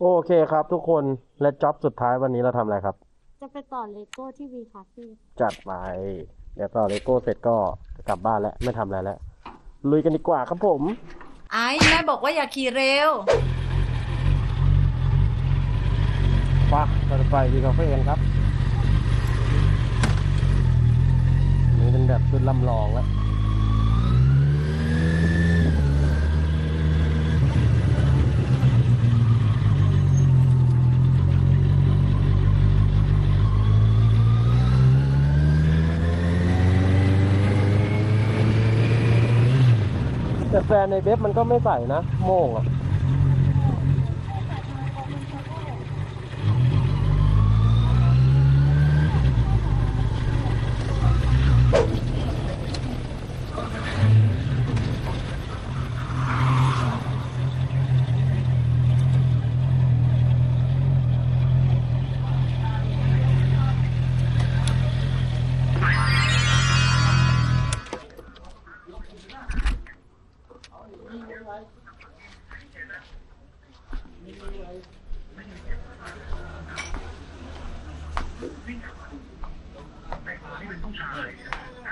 โอเคครับทุกคนและจ็อบสุดท้ายวันนี้เราทำอะไรครับ จะไปต่อเลโก้ที่วีคาเฟ่จัดไปเดี๋ยวต่อเลโก้เสร็จก็จะกลับบ้านแล้วไม่ทำอะไรแล้วลุยกันดีกว่าครับผม ไอ้แม่บอกว่าอย่าขี่เร็วปะเราจะไปดีคาเฟ่กันครับนี่เป็นแบบชุดลำลองแล้ว แต่แฟนในเบฟมันก็ไม่ใส่นะโม่งอะ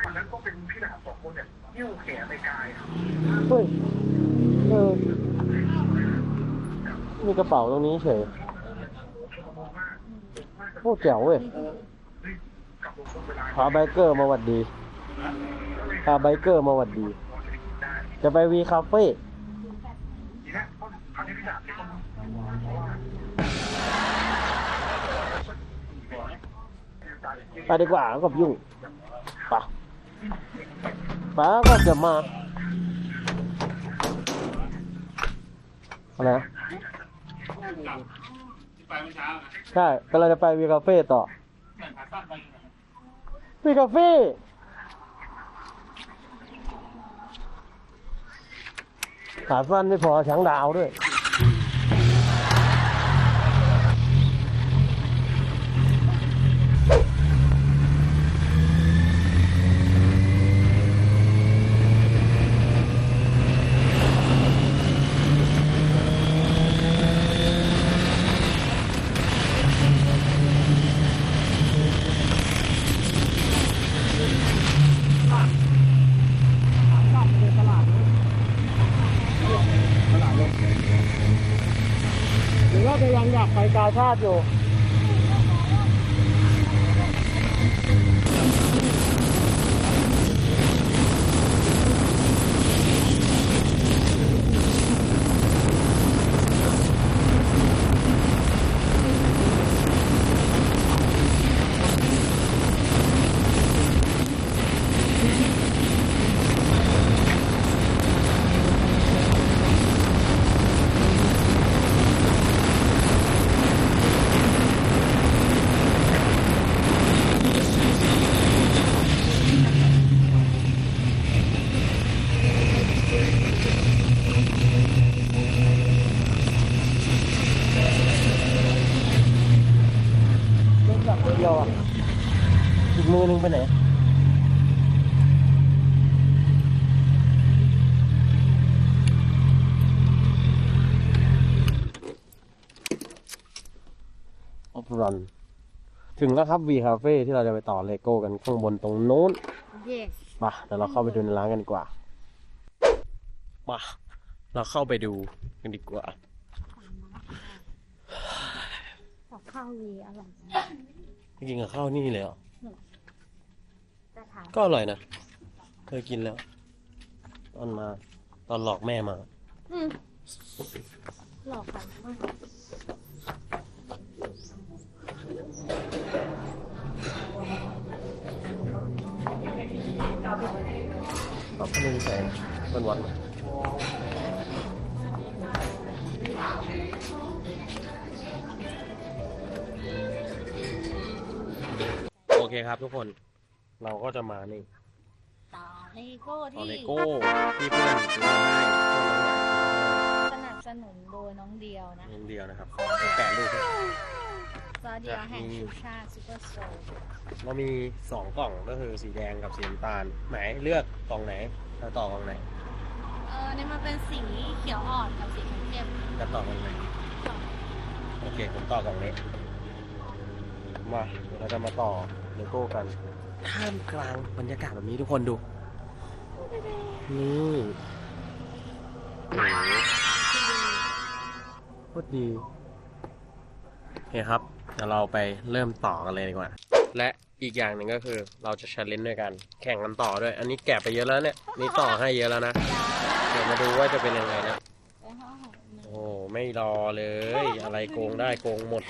วันนั้นก็เป็นพี่ทหารสองคนเนี่ยยิ้วแขนไปกาย เฮ้ย เออ มี กระเป๋าตรงนี้เฉยโอ้แจ๋วเว้ยกับลงทุนเวลาพาไบเกอร์มาหวัดดีพาไบเกอร์มาหวัดดี จะไปวีคาเฟ่ทีนี้ต้นคราวนี้พี่ดาบที่ต้องเพราะว่าไปดีกว่า ก็ยุ่งปะป้าก็จะมาอะไรนะใช่ก็เราจะไปวีคาเฟ่ต่อวีคาเฟ่ขาสั้นไม่พอช้างดาวด้วย หรือว่าจะยังอยากไปกาชาติอยู่ เล่นแบบเดียวอะ อีกมือหนึงไปไหน ออฟรันถึงแล้วครับวีคาเฟ่ที่เราจะไปต่อเลโก้กันข้างบนตรงโน้นเย่มาเดี๋ยวเราเข้าไปดูในร้านกันดีกว่ามาเราเข้าไปดูกันดีกว่ากับข้าววีอร่อยนะกินกับข้าวนี่เลยเหรอแต่ถามก็อร่อยนะเคยกินแล้ว ตอนมาตอนหลอกแม่มาอืมหลอกกันมาก ก็พลุงแสงวันวันโอเคครับทุกคนเราก็จะมานี่ต่อเลโก้ตอที่เลโก้ที่เพื่อนซื้อมาให้เพื่อนน้องใหญ่สนับสนุนโดยน้องเดียวนะนิดเดียวนะครับแปดลูก ซอเดียวแห่งชูชาติซูเปอร์โซลเรามีสองกล่องก็คือสีแดงกับสีน้ำตาลไหนเลือกกล่องไหนจะต่อกล่องไหนเออเนี่ยมันเป็นสีเขียวอ่อนกับสีเข้มจะต่อกล่องไหนๆเคผมต่อกล่องนี้มาเดี๋ยวเราจะมาต่อเลโก้กันท่ามกลางบรรยากาศแบบนี้ทุกคนดูนี่โอ้โหโคตรดีโอเคครับ เดี๋ยวเราไปเริ่มต่อกันเลยดีกว่า และอีกอย่างหนึ่งก็คือเราจะ c h เลน g e ด้วยกัน แข่งกันต่อด้วย อันนี้แกะไปเยอะแล้วเนี่ย นี่ต่อให้เยอะแล้วนะ เดี๋ยวมาดูว่าจะเป็นยังไงนะไปห้องหกหนึ่งโอ้ไม่รอเลย อะไรโกงได้โกงหมด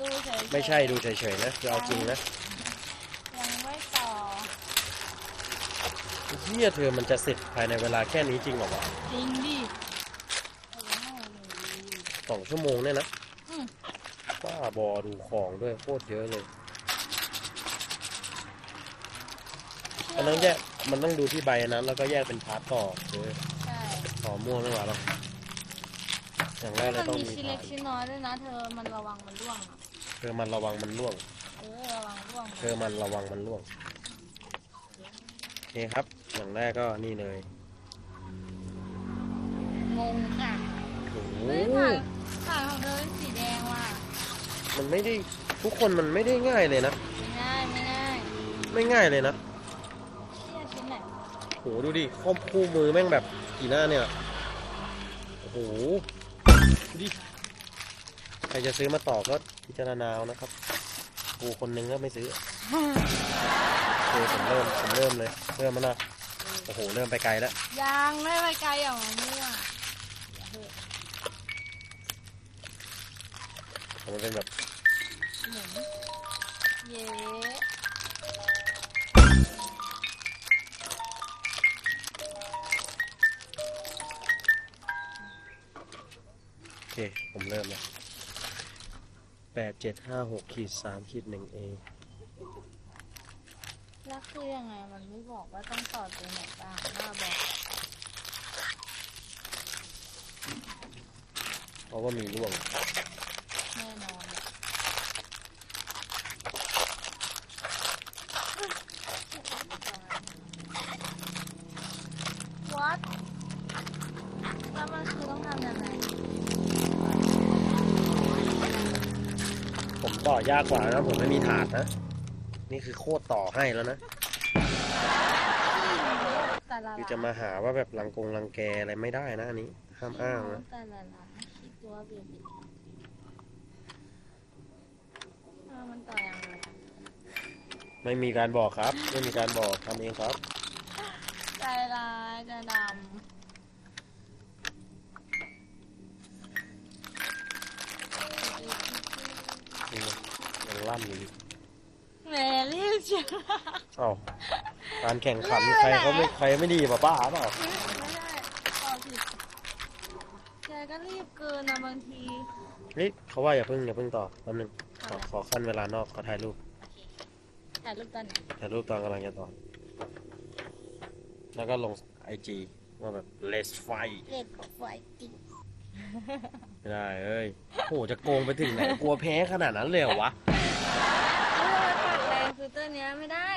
ดูเฉยๆไม่ใช่ดูเฉยๆนะคือเอาจริงนะยังไม่ต่อเฮียเธอมันจะเสร็จภายในเวลาแค่นี้จริงเหรอวะจริงดิ สองชั่วโมงเนี่ยนะอืม ป้าบอดูของด้วยโคตรเยอะเลย มันต้องแยกมันต้องดูที่ใบนั้น แล้วก็แยกเป็นพาร์ทต่อคือใช่ต่อม่วงไม่ไหวหรอกอย่างแรกเลมัยนต้องมีมีชิ้นเล็ฐากนชิ้นน้อยด้วยนะ เธอมันระวังมันร่วงอะเธอมันระวังมันร่วง เออระวังร่วงเธอมันระวังมันร่วงโอเคครับ อย่างแรกก็นี่เลยงงค่ะโอ้โหเฮ้ยถ่าย ถ่ายของเธอเป็นสีแดงว่ะ มันไม่ได้ทุกคนมันไม่ได้ง่ายเลยนะ ไม่ง่ายไม่ง่ายไม่ง่ายเลยนะเชี่ยชิ้นไหนโหดูดิข้อมคู่มือแม่งแบบกี่หน้าเนี่ยโอ้โหดูดิใครจะซื้อมาต่อก็พิจารณาเอานะครับกูคนนึงก็ไม่ซื้อโอเคผมเริ่มผมเริ่มเลยเริ่มมานะโอ้โหเริ่มไปไกลแล้วยังไม่ไปไกลอย่าง มั่วมันเป็นแบบหมุนเย้โอเค ผมเริ่มแล้วแปดเจ็ดห้าหกขีดสามขีดหนึ่งเอแล้วคือยังไงมันไม่บอกว่าต้องต่อตัวไหนบ้างว่าบอก เพราะว่ามีร่วง ผมต่อยากกว่านะผมไม่มีถาดนะ นี่คือโคตรต่อให้แล้วนะแต่ละคือจะมาหาว่าแบบรังกงรังแกอะไรไม่ได้นะอันนี้ ห้ามอ้างนะแต่ละร้านคิดตัวเบียบิเออมันต่อยังไงไม่มีการบอกครับ ไม่มีการบอกทำเองครับ ใจร้ายใจดำ นี่ยังลั่นอยู่ดิ แหมรีบ เชียวเอ้าการแข่งขันใครเขาไม่ใครไม่ดีป่ะป้าเปล่าไม่ได้ต่อผิดแกก็รีบเกินนะบางที นี่เขาว่าอย่าเพิ่งอย่าเพิ่งต่อแป๊บนึงขอขอขั้นเวลานอกขอถ่ายรูปถ่ายรูปตอนไหนถ่ายรูปตอนกำลังจะต่อแล้วก็ลงไอจีว่าแบบ let's fight เล็กไฟติ๊กไม่ได้เอ้ยโหจะโกงไปถึงไหนกลัวแพ้ขนาดนั้นเลยเหรอวะ เออ ปากแดงคือตัวเนี้ยไม่ได้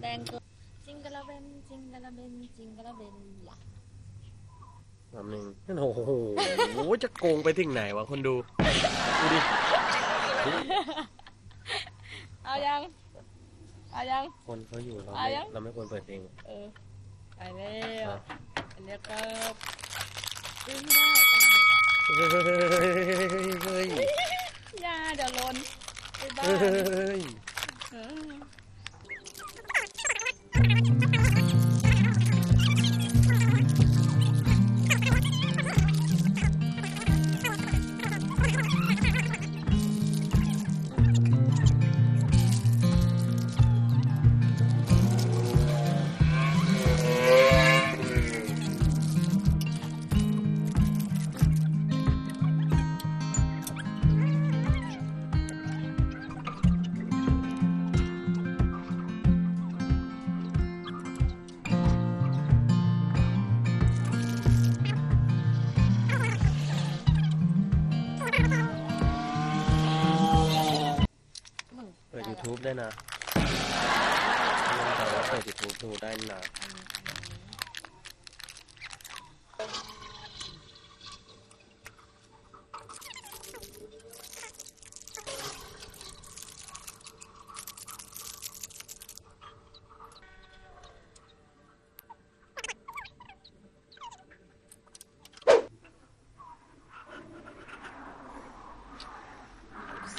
แดงเกินจิงกะละเบนจิงกะละเบนจิงกะละเบนล่ะแป๊บนึงโอ้โห จะโกงไปถึงไหนวะคนดู ดูดิ เอายังเอายัง คนเขาอยู่เราอะไม่ยังเราไม่ควรเปิดเพลงเออไปแล้วอะอันนี้ก็ดึงไม่ได้เฮ้ยเฮ้ยเฮ้ยอย่าเดี๋ยวลนไปบ้าเฮ้น ย ดูได้นะ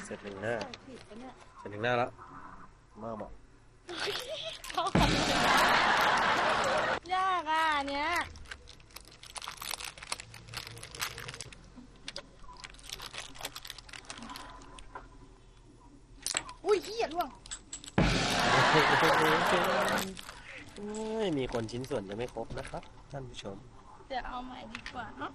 เสร็จหนึ่งหน้าเสร็จหนึ่งหน้าแล้ว ไม่ครบนะครับท่านผู้ชม จะเอาใหม่ดีกว่าเนาะ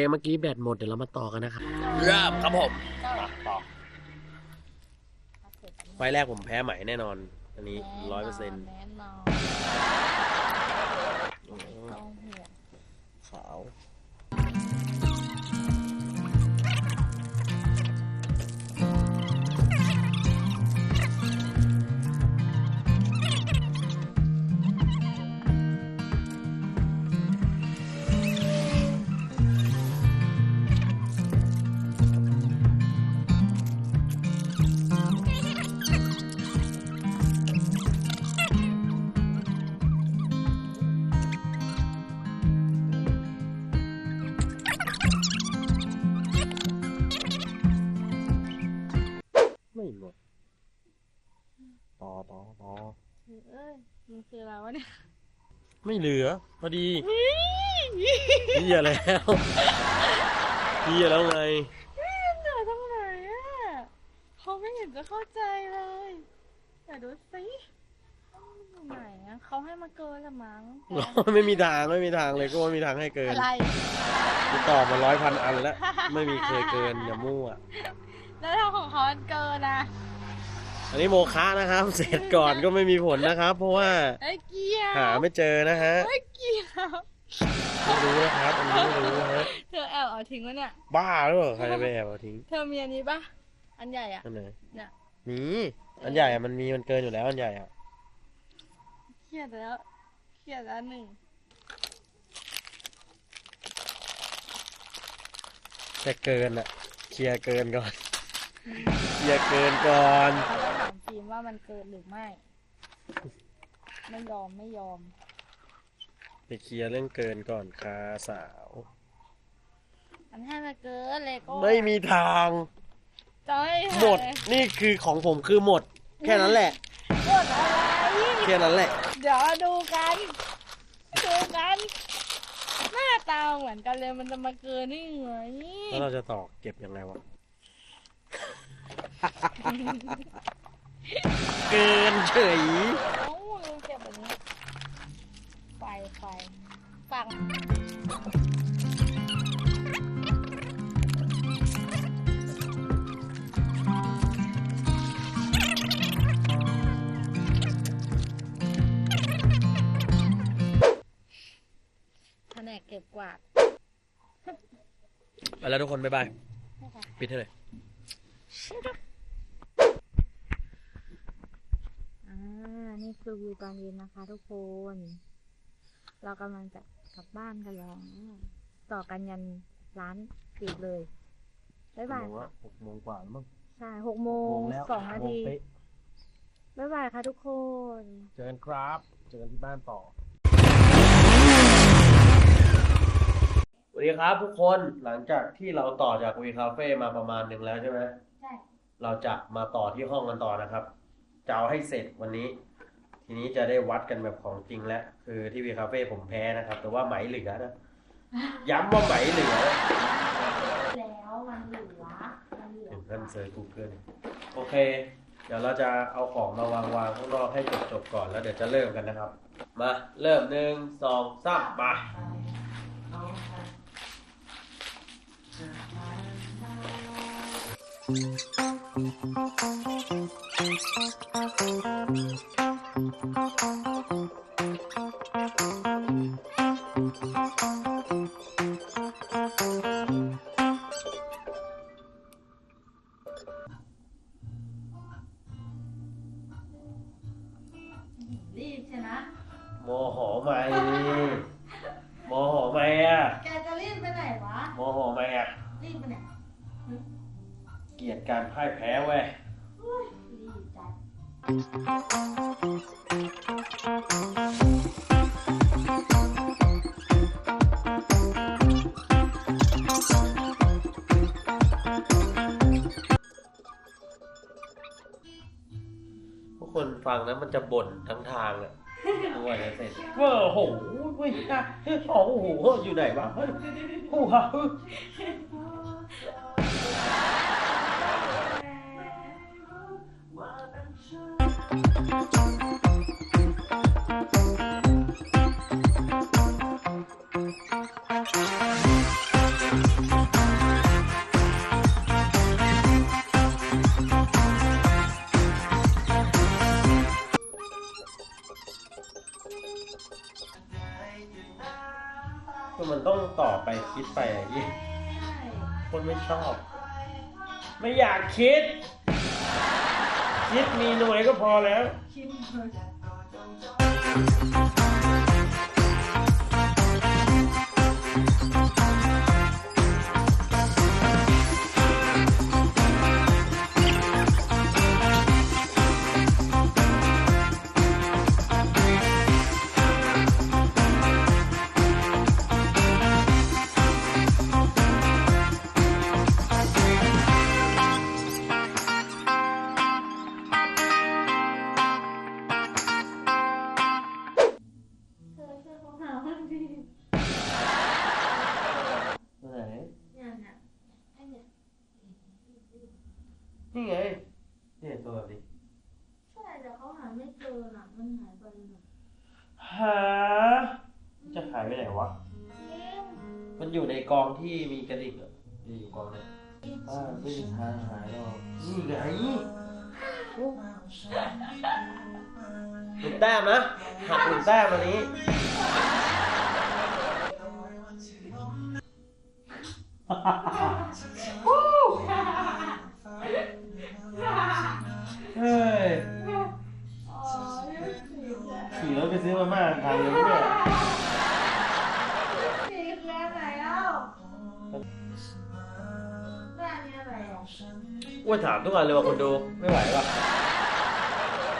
เพลงเมื่อกี้แบตหมดเดี๋ยวเรามาต่อกันนะครับเริ่มครับผมต่อไฟล์แรกผมแพ้ไหมแน่นอน อันนี้ร้อยเปอร์เซ็นต์ ไม่เหลือพอดีเฮียแล้วเฮียแล้วไงเหนื่อยตรงไหนอะเขาไม่เห็นจะเข้าใจเลยแต่ดูสิตรงไหนอะเขาให้มาเกินละมั้งไม่มีทางไม่มีทางเลยก็ไม่มีทางให้เกินอะไรกูตอบมาร้อยพันอันแล้ว ไม่มีเคยเกินอย่ามั่วแล้วถ้าของเขาเกินอะ อันนี้โมคะนะครับ เสร็จก่อนก็ไม่มีผลนะครับ เพราะว่าไอ้เกียวหาไม่เจอนะฮะไอ้เกียวไม่รู้นะครับอันนี้ไม่รู้นะฮะเธอแอบเอาทิ้งวะเนี่ยบ้าหรือเปล่าใครจะไปแอบเอาทิ้ง เธอมีอันนี้ปะอันใหญ่อะอันไหนเนี่ยมีอันใหญ่อะมันมีมันเกินอยู่แล้วอันใหญ่อะเครียดแล้วเครียดแล้วหนึ่งแต่เกินอะเคลียร์เกินก่อนเคลียร์เกินก่อน เขาจะถามฟิล์มว่ามันเกินหรือไม่ ไม่ยอมไม่ยอม ไปเคลียร์เรื่องเกินก่อนค่ะสาว มันให้มาเกินเลยก็ไม่มีทาง จะให้หมด นี่คือของผมคือหมด แค่นั้นแหละ หมดอะไรแค่นั้นแหละ เดี๋ยวดูกันดูกันหน้าตาเหมือนกันเลยมันจะมาเกินนี่ไงแล้วเราจะต่อเก็บยังไงวะ เกินเฉยเอ้าลืมเก็บแบบนี้ไฟไฟฟังแผนกเก็บกวาด ไปแล้วทุกคน บ๊ายบาย นะคะ ปิดให้เลย อ่า นี่คือวิวตอนเย็นนะคะทุกคน เรากำลังจะกลับบ้านกันแล้ว ต่อกันยันร้านปิดเลยบ๊ายบายค่ะหกโมงกว่าแล้วมั้งใช่หกโมงสองนาทีเป๊ะบ๊ายบายค่ะทุกคน เจอกันครับ เจอกันที่บ้านต่อสวัสดีครับทุกคนหลังจากที่เราต่อจากวีคาเฟ่มาประมาณหนึ่งแล้วใช่ไหมใช่ เราจะมาต่อที่ห้องกันต่อนะครับจะเอาให้เสร็จวันนี้ ทีนี้จะได้วัดกันแบบของจริงแล้วคือที่วีคาเฟ่ผมแพ้นะครับ แต่ว่าไหมเหลือนะย้ำว่าไหมเหลือ แล้วมันเหลือมันเหลือถึงขั้นเซิร์ช Google โอเค เดี๋ยวเราจะเอาของมาวางวางข้างนอกให้จบจบๆก่อนแล้วเดี๋ยวจะเริ่มกันนะครับ มาเริ่มหนึ่งสองสามมาเรีบใช่นะมอหอไหมมอหอไหมอะแกจะรีบไปไหนวะ มอหอไหมอะรีบไปไหนเกียดการพ่ายแพ้เว้ยดีจัด จะบ่นทั้งทางอะกว่าจะเสร็จว่าโอ้โหเว้ยนะโอ้โหอยู่ไหนวะเฮ้ยโอ้โห คนไม่ชอบ ไม่อยากคิด คิดมีหน่วยก็พอแล้ว อยู่ในกองที่มีกระดิ่งอะนี่อยู่กองเนี่ยอ่าไม่มีทางหายหรอกนี่ไงหนึ่งแต้มนะหักหนึ่งแต้มอันนี้ อ้วนถามทุกวันเลยว่าคนดูไม่ไหวปะ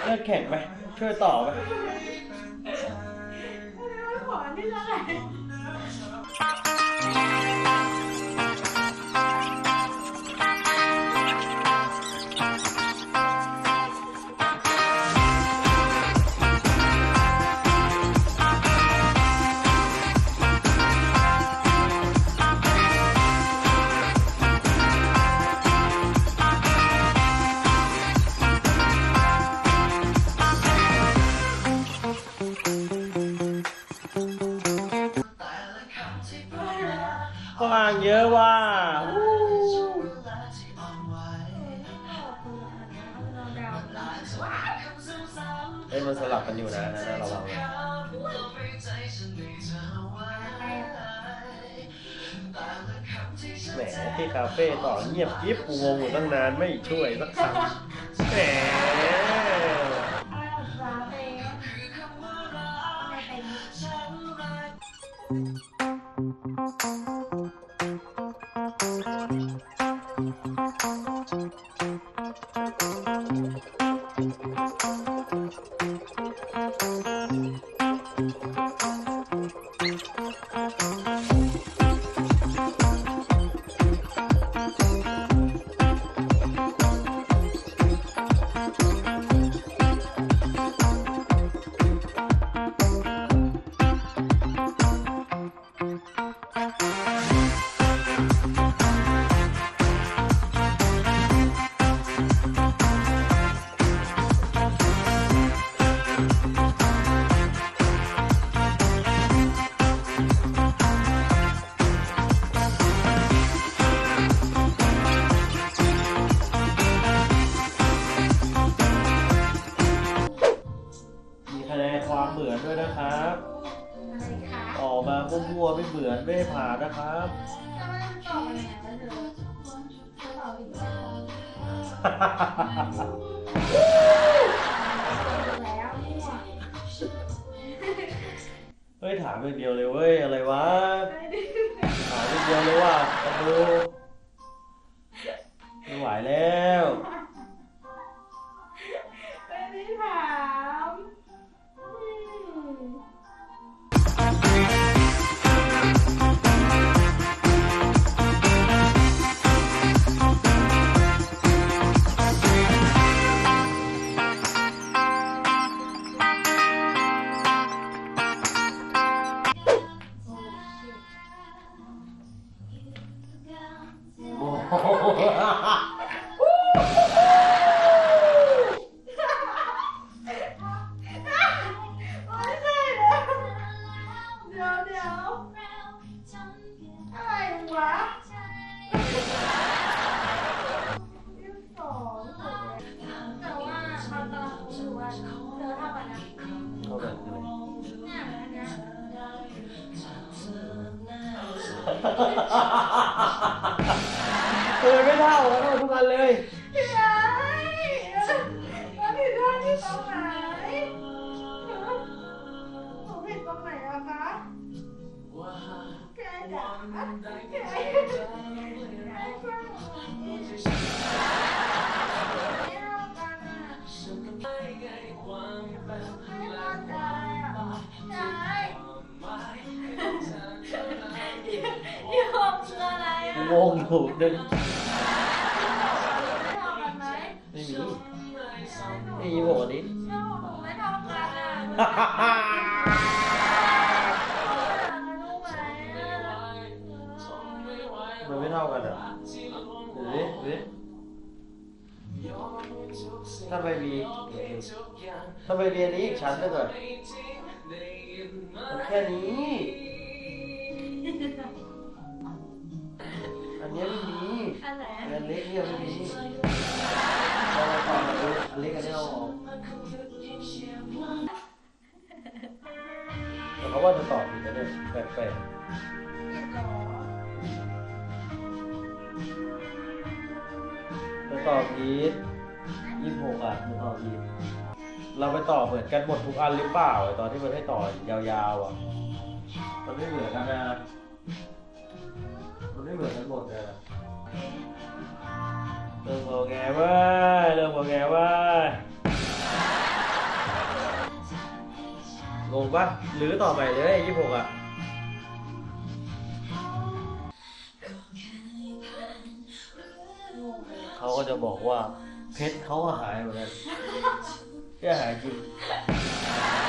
เลิกแข่งไหมช่วยต่อไหม ขอนี่อะไยอะว่ะเอ้ยมันสลับกันอยู่นะนะระวังนะแหมที่คาเฟ่ต่อเงียบกิ๊บกูงงอยู่ตั้งนานไม่ช่วยสักคำแหม เฮ้ยถามอย่างเดียวเลยเว้ยอะไรวะถามอย่างเดียวเลยว่าดูไม่ไหวแล้ว งงอยู่เดินไม่ทำกันไหมไม่มีไม่มีบอกวันนี้เชื่อหนูไม่ทำกันอะรู้ไหมมันไม่เท่ากันเหรอดูดิดูดิถ้าไปมีถ้าไปเรียนนี้อีกชั้นหนึงอะมันแค่นี้ อันนี้ไม่มีอันไหนอันเล็กเนี่ยไม่มีเราต่อมาดูอันเล็กอันนี้เอาออกแต่เขาว่าจะตอบผิดนะเนี่ยแปลกๆจะตอบผิดยี่สิบหกอะมันตอบผิดเราไปต่อเหมือนกันหมดทุกอันหรือเปล่าไอ้ตอนที่มันให้ต่อยาวๆอะ มันไม่เหมือนกันนะ มันไม่เหมือนกันหมดนะเริ่มโอแงเว้ยเริ่มโอแงเว้ยงงปะหรือต่อใหม่เลยยี่หกอะเขาก็จะบอกว่า เพชรเขาก็หายเหมือนกันแค่หายจริง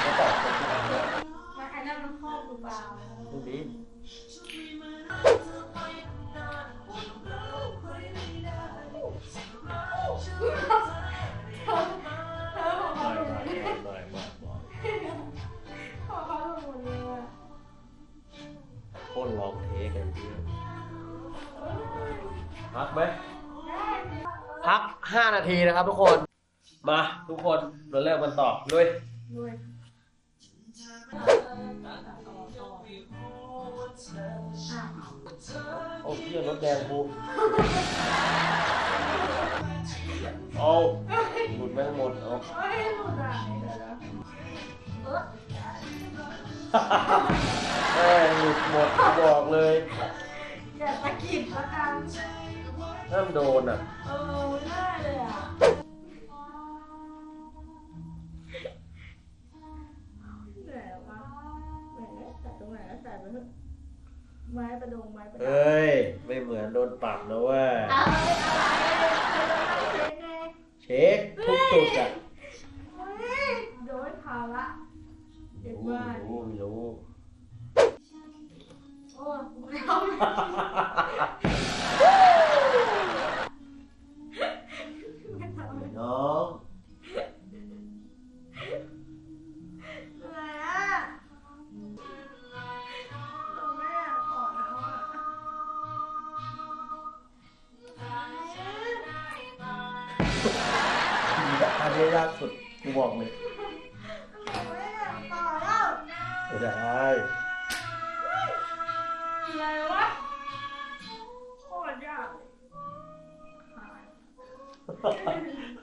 เขาตอบคนที่ทำได้มันอันนั้นมันครอบหรือเปล่าไม่ดี ทีนะครับทุกคน มาทุกคนเราเริ่มกันต่อด้วย ไม้ประดงไม้ประดับเฮ้ย ไม่เหมือนโดนปรับนะเว้ยอะไรอะไร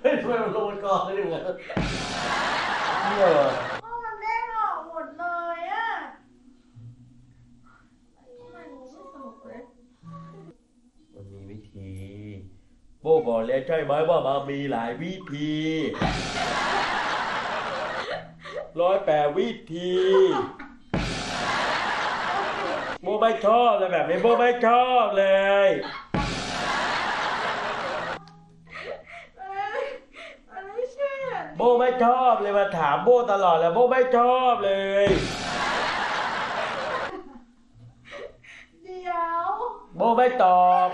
เฮ้ยทำไมมันลงบนกองได้ยังไงเนี่ยว่ะก็มันเด้งออกหมดเลยอะทำไมหนูไม่สนุกเลยมันมีวิธีโบบอกแล้วใช่ไหมว่ามันมีหลายวิธีร้อยแปดวิธีโบไม่ชอบเลยแบบนี้โบไม่ชอบเลย โบไม่ชอบเลยมาถามโบตลอดแล้วโบไม่ชอบเลย เดี๋ยวโบไม่ตอบ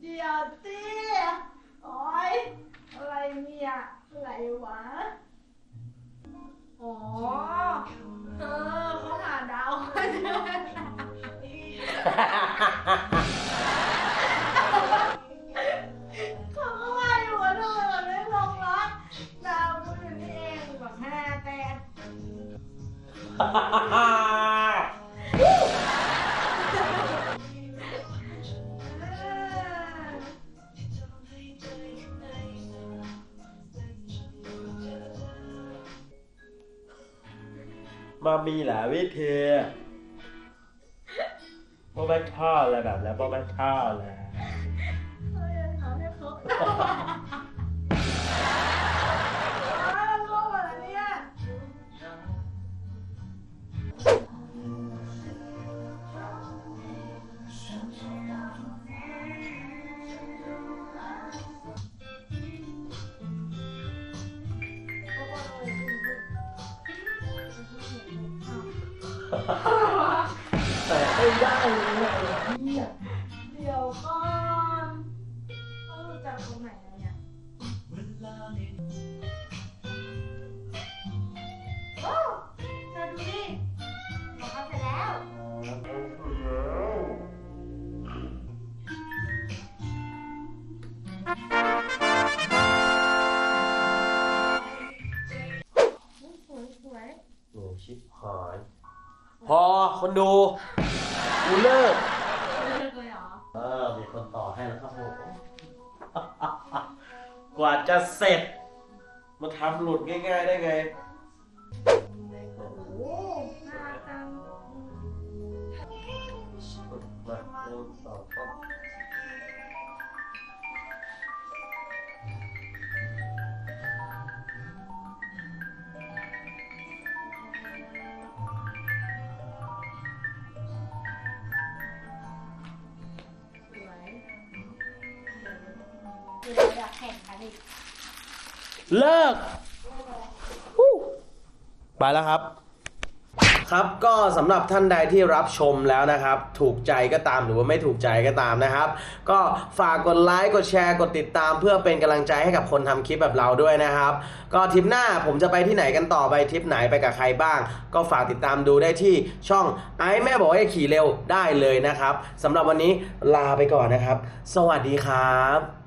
เดี๋ยวสิโอ้ยอะไรเนี่ยอะไรวะอ๋อเออเขาหาดาว มีหลายวิธีพวกแม่ชอบอะไรแบบแล้วพวกแม่ชอบแหละไร เลิกฮู้ไปแล้วครับ ครับก็สำหรับท่านใดที่รับชมแล้วนะครับ ถูกใจก็ตามหรือว่าไม่ถูกใจก็ตามนะครับ ก็ฝากกดไลค์กดแชร์กดติดตามเพื่อเป็นกำลังใจให้กับคนทำคลิปแบบเราด้วยนะครับ ก็ทริปหน้าผมจะไปที่ไหนกันต่อไปทริปไหนไปกับใครบ้าง ก็ฝากติดตามดูได้ที่ช่องไอ้แม่บอกให้ขี่เร็วได้เลยนะครับสำหรับวันนี้ลาไปก่อนนะครับ สวัสดีครับ